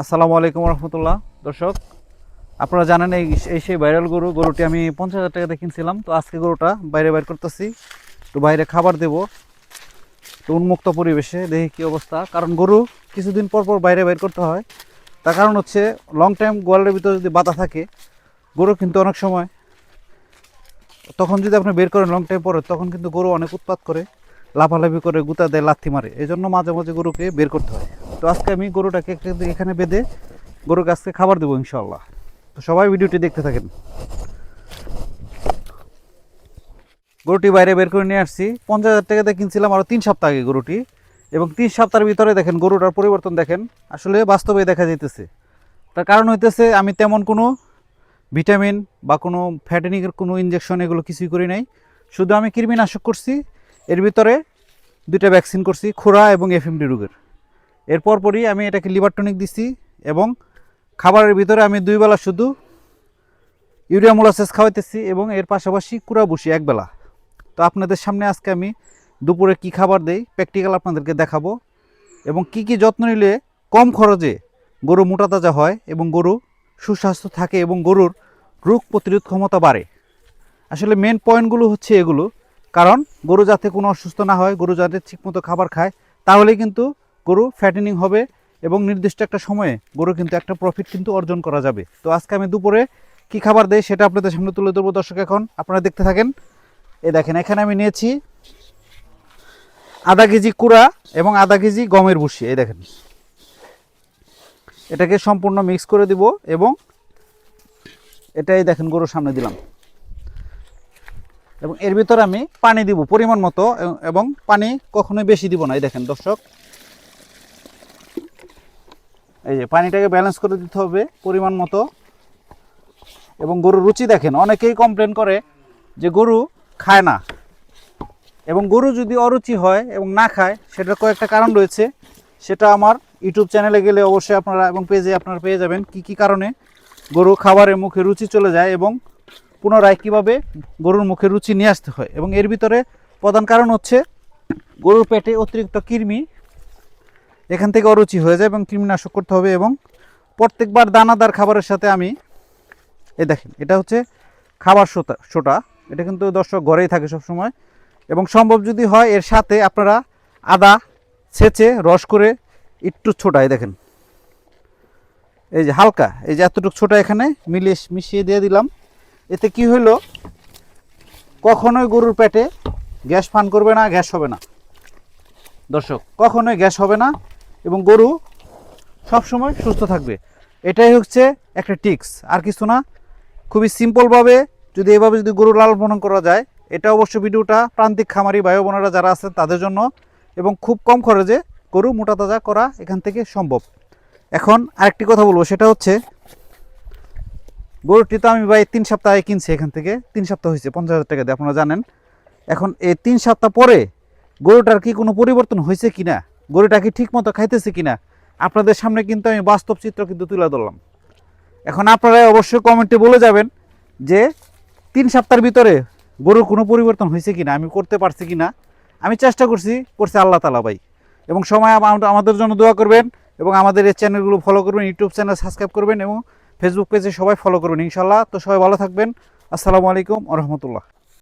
আসসালামু আলাইকুম রহমতুল্লাহ। দর্শক, আপনারা জানেন এই এই সেই ভাইরাল গরু, গরুটি আমি পঞ্চাশ হাজার টাকাতে কিনছিলাম। তো আজকে গরুটা বাইরে বাইর করতেছি। তো বাইরে খাবার দেব। তো উন্মুক্ত পরিবেশে, দেখি কী অবস্থা। কারণ গরু কিছুদিন পর পর বাইরে বাইর করতে হয়। তার কারণ হচ্ছে লং টাইম গোয়ালের ভিতরে যদি বাতা থাকে, গরু কিন্তু অনেক সময়, তখন যদি আপনি বের করেন লং টাইম পরে, তখন কিন্তু গরু অনেক উৎপাত করে, লাফালাফি করে, গুতা দেয়, লাথি মারে। এই জন্য মাঝে মাঝে গরুকে বের করতে হয়। তো আজকে আমি গরুটাকে এখানে বেঁধে গরুকে আজকে খাবার দেবো ইনশাল্লাহ তো সবাই ভিডিওটি দেখতে থাকেন। গরুটি বাইরে বের করে নিয়ে আসছি। পঞ্চাশ হাজার টাকাতে কিনছিলাম আরও তিন সপ্তাহ আগে গরুটি। এবং তিন সপ্তাহের ভিতরে দেখেন গরুটার পরিবর্তন দেখেন। আসলে বাস্তবে দেখা যাইতেছে। তার কারণ হইতেছে আমি তেমন কোনো ভিটামিন বা কোনো ফ্যাটেনিকের কোনো ইঞ্জেকশন এগুলো কিছুই করি নাই। শুধু আমি কৃমিনাশক করছি। এর ভিতরে দুইটা ভ্যাকসিন করছি, খোরা এবং এফএমডি রোগের। এর পরপরই আমি এটাকে লিভার টনিক দিছি এবং খাবারের ভিতরে আমি দুই বেলা শুধু ইউরিয়া মোলাসেস খাওয়াইতেছি এবং এর পাশাপাশি কুড়া বসি একবেলা তো আপনাদের সামনে আজকে আমি দুপুরে কি খাবার দেই প্র্যাকটিক্যাল আপনাদেরকে দেখাবো এবং কি কি যত্ন নিলে কম খরচে গরু মোটা তাজা হয় এবং গরু সুস্বাস্থ্য থাকে এবং গরুর রোগ প্রতিরোধ ক্ষমতা বাড়ে। আসলে মেন পয়েন্টগুলো হচ্ছে এগুলো। কারণ গরু যাতে কোনো অসুস্থ না হয়, গরু যাতে ঠিকমতো খাবার খায়, তাহলে কিন্তু গরু ফ্যাটেনিং হবে এবং নির্দিষ্ট একটা সময়ে গরু কিন্তু একটা প্রফিট কিন্তু অর্জন করা যাবে। তো আজকে আমি দুপুরে কি খাবার দেই সেটা আপনাদের সামনে তুলে ধরবো দর্শক এখন। আপনারা দেখতে থাকেন। এই দেখেন, এখানে আমি নিয়েছি আধা কেজি কুড়া এবং আধা কেজি গমের ভুসি। এই দেখেন। এটাকে সম্পূর্ণ মিক্স করে দিব এবং এটাই দেখেন গরুর সামনে দিলাম। এবং এর ভিতরে আমি পানি দিব পরিমাণ মতো এবং পানি কখনোই বেশি দিব না। এই দেখেন দর্শক। এই যে পানিটাকে ব্যালেন্স করে দিতে হবে পরিমাণ মতো। এবং গরুর রুচি দেখেন, অনেকেই কমপ্লেন করে যে গরু খায় না। এবং গরু যদি অরুচি হয় এবং না খায়, সেটার কয়েকটা কারণ রয়েছে। সেটা আমার ইউটিউব চ্যানেলে গেলে অবশ্যই আপনারা এবং পেজে আপনারা পেয়ে যাবেন কি কি কারণে গরু খাবারের মুখে রুচি চলে যায় এবং পুনরায় কীভাবে গরুর মুখে রুচি নিয়ে আসতে হয়। এবং এর ভিতরে প্রধান কারণ হচ্ছে গরুর পেটে অতিরিক্ত কৃমি এখান থেকে অরুচি হয়ে যায় এবং কৃমিনাশক করতে হবে এবং প্রত্যেকবার দানাদার খাবারের সাথে আমি, এই দেখেন, এটা হচ্ছে খাবার সোটা সোটা। এটা কিন্তু দর্শক ঘরেই থাকে সবসময়। এবং সম্ভব যদি হয়, এর সাথে আপনারা আদা ছেঁচে, রস করে একটু ছোটাই দেখেন। এই যে হালকা, এই যে এতটুকু ছোটা এখানে মিলিয়ে মিশিয়ে দিয়ে দিলাম। এতে কি হইল? কখনোই গরুর পেটে গ্যাস পান করবে না, গ্যাস হবে না। দর্শক, কখনোই গ্যাস হবে না। এবং গরু সবসময় সুস্থ থাকবে। এটাই হচ্ছে একটা টিক্স। আর কিছু না, খুবই সিম্পলভাবে যদি এভাবে যদি গরু লালন পালন করা যায়, এটা অবশ্য ভিডিওটা প্রান্তিক খামারি ভাই বোনেরা যারা আছেন তাদের জন্য এবং খুব কম খরচে গরু মোটা তাজা করা এখান থেকে সম্ভব। এখন আরেকটি কথা বলব, সেটা হচ্ছে গরুটি তো আমি ভাই তিন সপ্তাহে কিনছি এখান থেকে, তিন সপ্তাহ হয়েছে, পঞ্চাশ হাজার টাকা দিয়ে, আপনারা জানেন। এখন এই তিন সপ্তাহ পরে গরুটার কি কোনো পরিবর্তন হয়েছে কিনা? গরুটা কি ঠিক মতো খাইতেছে কিনা? আপনাদের সামনে কিন্তু আমি বাস্তব চিত্র কিন্তু তুলে ধরলাম। এখন আপনারা অবশ্যই কমেন্টে বলে যাবেন যে তিন সপ্তাহের ভিতরে গরুর কোনো পরিবর্তন হয়েছে কিনা, আমি করতে পারছি কিনা। আমি চেষ্টা করছি, করছে আল্লাহ তালা ভাই। এবং সময় আম- আমাদের জন্য দোয়া করবেন এবং আমাদের এই চ্যানেলগুলো ফলো করবেন, ইউটিউব চ্যানেল সাবস্ক্রাইব করবেন এবং ফেসবুক পেজে সবাই ফলো করবেন ইনশাল্লাহ তো সবাই ভালো থাকবেন। আসসালামু আলাইকুম রহমতুল্লাহ।